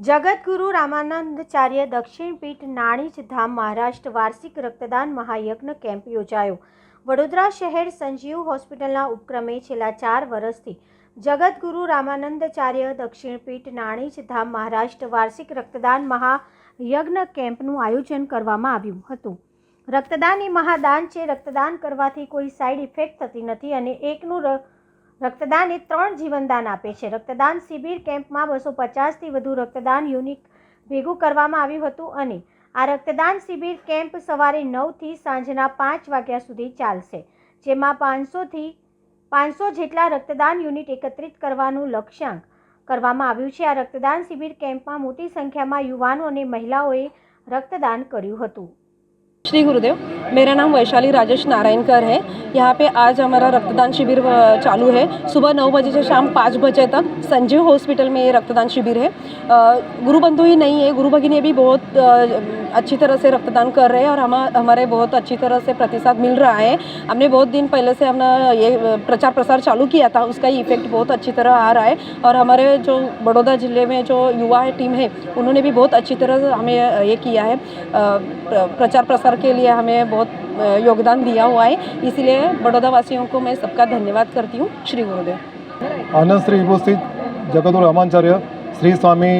જગતગુરુ રામાનંદાચાર્ય દક્ષિણ પીઠ નાણીજ ધામ મહારાષ્ટ્ર વાર્ષિક રક્તદાન મહાયજ્ઞ કેમ્પ યોજાયો. વડોદરા શહેર સંજીવ હોસ્પિટલના ઉપક્રમે છેલ્લા ચાર વર્ષથી જગતગુરુ રામાનંદાચાર્ય દક્ષિણ પીઠ નાણીજ ધામ મહારાષ્ટ્ર વાર્ષિક રક્તદાન મહાયજ્ઞ કેમ્પનું આયોજન કરવામાં આવ્યું હતું. રક્તદાન એ મહાદાન છે. રક્તદાન કરવાથી કોઈ સાઈડ ઇફેક્ટ થતી નથી અને એકનું રક્તદાન એ ત્રણ જીવનદાન આપે છે. રક્તદાન શિબિર કેમ્પમાં બસો પચાસથી વધુ રક્તદાન યુનિટ ભેગું કરવામાં આવ્યું હતું અને આ રક્તદાન શિબિર કેમ્પ સવારે નવથી સાંજના પાંચ વાગ્યા સુધી ચાલશે, જેમાં પાંચસોથી પાંચસો જેટલા રક્તદાન યુનિટ એકત્રિત કરવાનું લક્ષ્યાંક કરવામાં આવ્યું છે. આ રક્તદાન શિબિર કેમ્પમાં મોટી સંખ્યામાં યુવાનો અને મહિલાઓએ રક્તદાન કર્યું હતું. श्री गुरुदेव, मेरा नाम वैशाली राजेश नारायणकर है। यहाँ पे आज हमारा रक्तदान शिविर चालू है। सुबह नौ बजे से शाम पाँच बजे तक संजीव हॉस्पिटल में ये रक्तदान शिविर है। गुरु बंधु ही नहीं है। गुरु भगिनी भी बहुत अच्छी तरह से रक्तदान कर रहे हैं और हम, हमारे बहुत अच्छी तरह से प्रतिसाद मिल रहा है। हमने बहुत दिन पहले से हमने ये प्रचार प्रसार चालू किया था। उसका इफ़ेक्ट बहुत अच्छी तरह आ रहा है और हमारे जो बड़ौदा ज़िले में जो युवा है टीम है, उन्होंने भी बहुत अच्छी तरह हमें ये किया है। प्रचार प्रसार के लिए हमें बहुत अ, योगदान दिया हुआ है इसीलिए बड़ौदा वासियों को मैं सबका धन्यवाद करती हूँ श्री गुरुदेव આનંદ શ્રી ઉપસ્થિત જગદગુરુ રામાચાર્ય શ્રી સ્વામી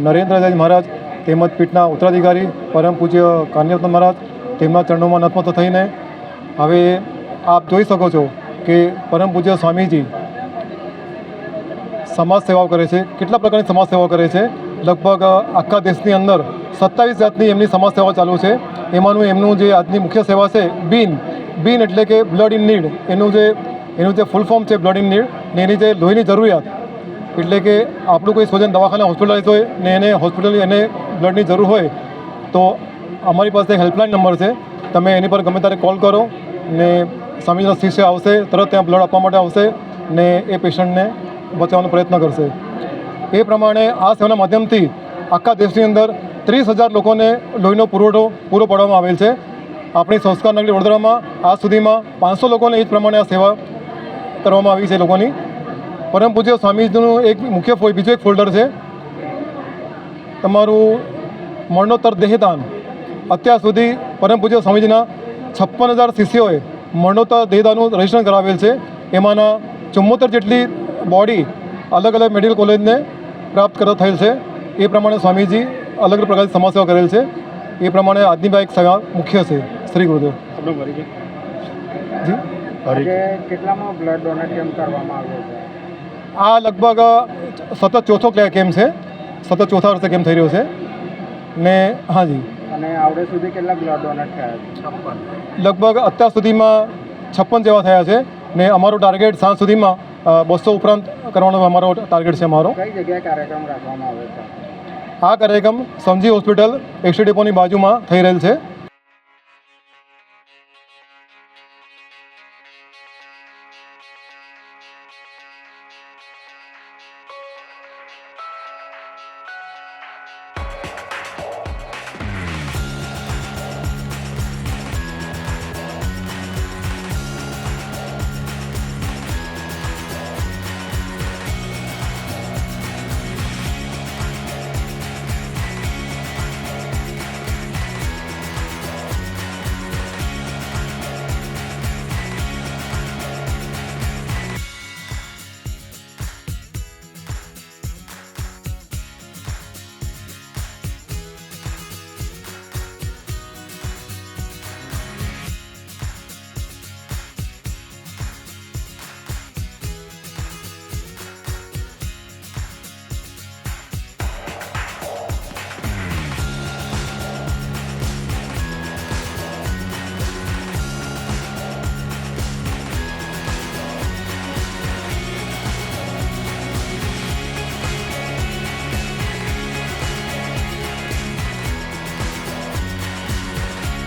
નરેન્દ્રદાસ મહારાજ તેમજ પીઠના ઉત્તરાધિકારી પરમ પૂજ્ય કાન્યવતન મહારાજ તેમના ચરણોમાં નતમસ્ત થઈને હવે આપ જોઈ શકો છો કે પરમ પૂજ્ય સ્વામીજી સમાજ સેવાઓ કરે છે કેટલા પ્રકારની સમાજ સેવાઓ કરે છે લગભગ આખા દેશની અંદર સત્તાવીસ જાતની એમની સમાજ સેવા ચાલુ છે. એમાંનું એમનું જે આજની મુખ્ય સેવા છે, બીન બીન એટલે કે બ્લડ ઇન નીડ. એનું જે એનું જે ફૂલ ફોર્મ છે, બ્લડ ઇન નીડ, ને એની જે લોહીની જરૂરિયાત, એટલે કે આપણું કોઈ સ્વજન દવાખાને હોસ્પિટલાઇઝ હોય, ને એને હોસ્પિટલ એને બ્લડની જરૂર હોય, તો અમારી પાસે હેલ્પલાઇન નંબર છે. તમે એની પર ગમે ત્યારે કોલ કરો, ને સ્વામીજીનો શિષ્ય આવશે, તરત ત્યાં બ્લડ આપવા માટે આવશે, ને એ પેશન્ટને બચાવવાનો પ્રયત્ન કરશે. એ પ્રમાણે આ સેવાના માધ્યમથી આખા દેશની અંદર ત્રીસ હજાર લોકોને લોહીનો પુરવઠો પૂરો પાડવામાં આવેલ છે. આપણી સંસ્કાર નગરી વડોદરામાં આજ સુધીમાં પાંચસો લોકોને એ જ પ્રમાણે આ સેવા કરવામાં આવી છે લોકોની. પરમ પૂજ્ય સ્વામીજીનું એક મુખ્ય બીજો એક ફોલ્ડર છે. તમારું મરણોત્તર દેહદાન. અત્યાર સુધી પરમ પૂજ્ય સ્વામીજીના છપ્પન હજાર શિષ્યોએ મરણોત્તર દેહદાનનું રજીસ્ટ્રેશન કરાવેલ છે. એમાંના ચુમ્મોતેર જેટલી બોડી અલગ અલગ મેડિકલ કોલેજને પ્રાપ્ત કરતા થયેલ છે. એ પ્રમાણે સ્વામીજી અલગ અલગ પ્રકારની સમાજ સેવા કરેલ છે. એ પ્રમાણે આજની બાઈક એક સેવા મુખ્ય છે. શ્રી ગુરુદેવ. જી? કેટલામાં બ્લડ ડોનેટ કેમ્પ કરવામાં આવ્યો છે? આ લગભગ સતત ચોથો કેમ્પ છે? સતત ચોથા વર્ષે કેમ્પ થઈ રહ્યો છે? ને હાજી અને આવડે સુધી કેટલા બ્લડ ડોનેટ થયા લગભગ અત્યાર સુધીમાં છપ્પન જેવા થયા છે. ને અમારો ટાર્ગેટ સાંજ સુધીમાં બસો ઉપરાંત કરવાનો અમારો ટાર્ગેટ છે અમારો. કઈ જગ્યાએ કાર્યક્રમ રાખવામાં આવે છે? આ કાર્યક્રમ સમજી હોસ્પિટલ એક્સટી ડેપોની બાજુમાં થઈ રહેલ છે.